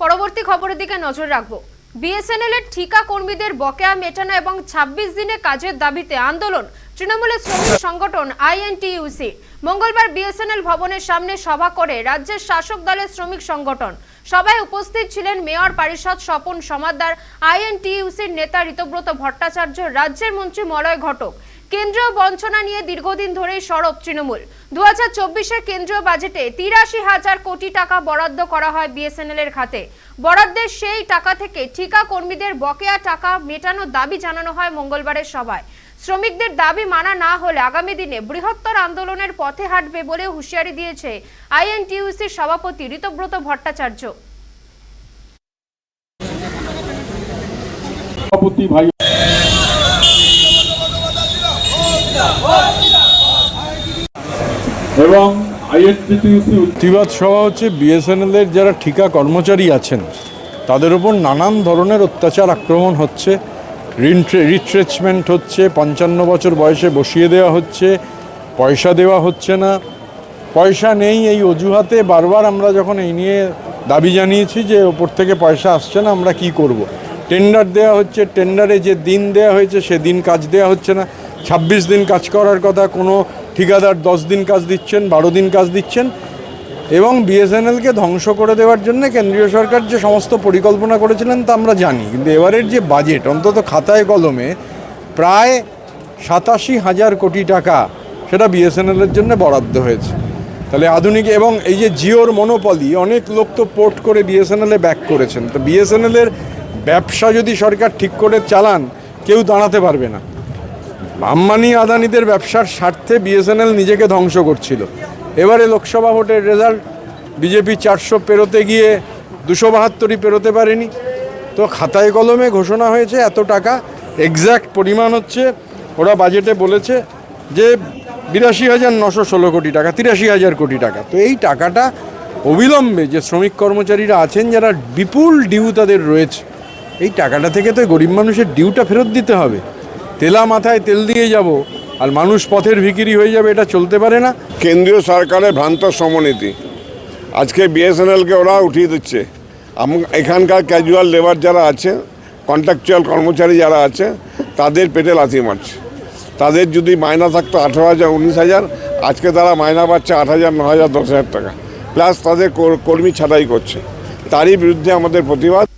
পরবর্তী খবরের দিকে নজর রাখব। বিএসএনএল এর ঠিকা কর্মীদের বকেয়া মেটানো এবং ২৬ দিনে কাজের দাবিতে আন্দোলন তৃণমূলের শ্রমিক সংগঠন আইএনটিইউসি। মঙ্গলবার বিএসএনএল ভবনের সামনে সভা করে রাজ্যের শাসক দলের শ্রমিক সংগঠন। সভায় উপস্থিত ছিলেন মেয়র পারিষদ স্বপন সমাদ্দার আইএনটিইউসির নেতা ঋতব্রত ভট্টাচার্য, রাজ্যের মন্ত্রী মলয় ঘটক। কেন্দ্রীয় বঞ্চনা নিয়ে দীর্ঘদিন ধরেই সরব তৃণমূল। দু হাজার কেন্দ্রীয় বাজেটে তিরাশি হাজার কোটি টাকা বরাদ্দ করা হয় বিএসএনএল এর খাতে। বরাদ্দের সেই টাকা থেকে ঠিকা কর্মীদের বকেয়া টাকা মেটানোর দাবি জানানো হয় মঙ্গলবারের সভায়। শ্রমিকদের দাবি মানা না হলে আগামী দিনে বৃহত্তর আন্দোলনের পথে হাঁটবে বলে হুঁশিয়ারি দিয়েছে আইএনটিইউসির সভাপতি ঋতব্রত ভট্টাচার্য। ভাই এবং প্রতিবাদ সভা হচ্ছে বিএসএনএল এর যারা ঠিকা কর্মচারী আছেন, তাদের উপর নানান ধরনের অত্যাচার, আক্রমণ হচ্ছে রিট্রেচমেন্ট হচ্ছে, পঞ্চান্ন বছর বয়সে বসিয়ে দেওয়া হচ্ছে, পয়সা দেওয়া হচ্ছে না পয়সা নেই এই অজুহাতে, বারবার আমরা যখন এই নিয়ে দাবি জানিয়েছি যে ওপর থেকে পয়সা আসছে না, আমরা কি করব। টেন্ডার দেওয়া হচ্ছে, টেন্ডারে যে দিন দেওয়া হয়েছে, সেদিন কাজ দেওয়া হচ্ছে না ছাব্বিশ দিন কাজ করার কথা, কোনো ঠিকাদার দশ দিন কাজ দিচ্ছেন, বারো দিন কাজ দিচ্ছেন, এবং বিএসএনএলকে ধ্বংস করে দেওয়ার জন্য কেন্দ্রীয় সরকার যে সমস্ত পরিকল্পনা করেছিলেন তা আমরা জানি। কিন্তু এবারের যে বাজেট, অন্তত খাতায় কলমে প্রায় সাতাশি হাজার কোটি টাকা সেটা বিএসএনএলের জন্য বরাদ্দ হয়েছে। তাহলে আধুনিক, এবং এই যে জিওর মনোপলি, অনেক লোক তো পোর্ট করে বিএসএনএলে ব্যাক করেছেন। তো বিএসএনএলের ব্যবসা যদি সরকার ঠিক করে চালান, কেউ দাঁড়াতে পারবে না। আম্বানি আদানিদের ব্যবসার স্বার্থে বিএসএনএল নিজেকে ধ্বংস করছিল। এবারে লোকসভা ভোটের রেজাল্ট, বিজেপি চারশো পেরোতে গিয়ে দুশো বাহাত্তরই পেরোতে পারেনি। তো খাতায় কলমে ঘোষণা হয়েছে এত টাকা এক্স্যাক্ট পরিমাণ হচ্ছে, ওরা বাজেটে বলেছে যে বিরাশি হাজার নশো ষোলো কোটি টাকা, তিরাশি হাজার কোটি টাকা। তো এই টাকাটা অবিলম্বে যে শ্রমিক কর্মচারীরা আছেন, যারা বিপুল ডিউ তাদের রয়েছে, এই টাকাটা থেকে তো গরিব মানুষের ডিউটা ফেরত দিতে হবে। তেলা মাথায় তেল দিয়ে যাব, আর মানুষ পথের ভিকিরি হয়ে যাবে, এটা চলতে পারে না। কেন্দ্রীয় সরকারের ভ্রান্ত সমনীতি আজকে বিএসএনএলকে ওরা উঠিয়ে দিচ্ছে। এখানকার ক্যাজুয়াল লেবার যারা আছে কন্ট্রাকচুয়াল কর্মচারী যারা আছে, তাদের পেটে লাথি মারছে। তাদের যদি মায়না থাকতো আঠারো হাজার, উনিশ হাজার, আজকে তারা মায়না পাচ্ছে আট হাজার, ন হাজার, দশ হাজার টাকা। প্লাস তাদের কর- কর্মী ছাঁটাই করছে। তারই বিরুদ্ধে আমাদের প্রতিবাদ।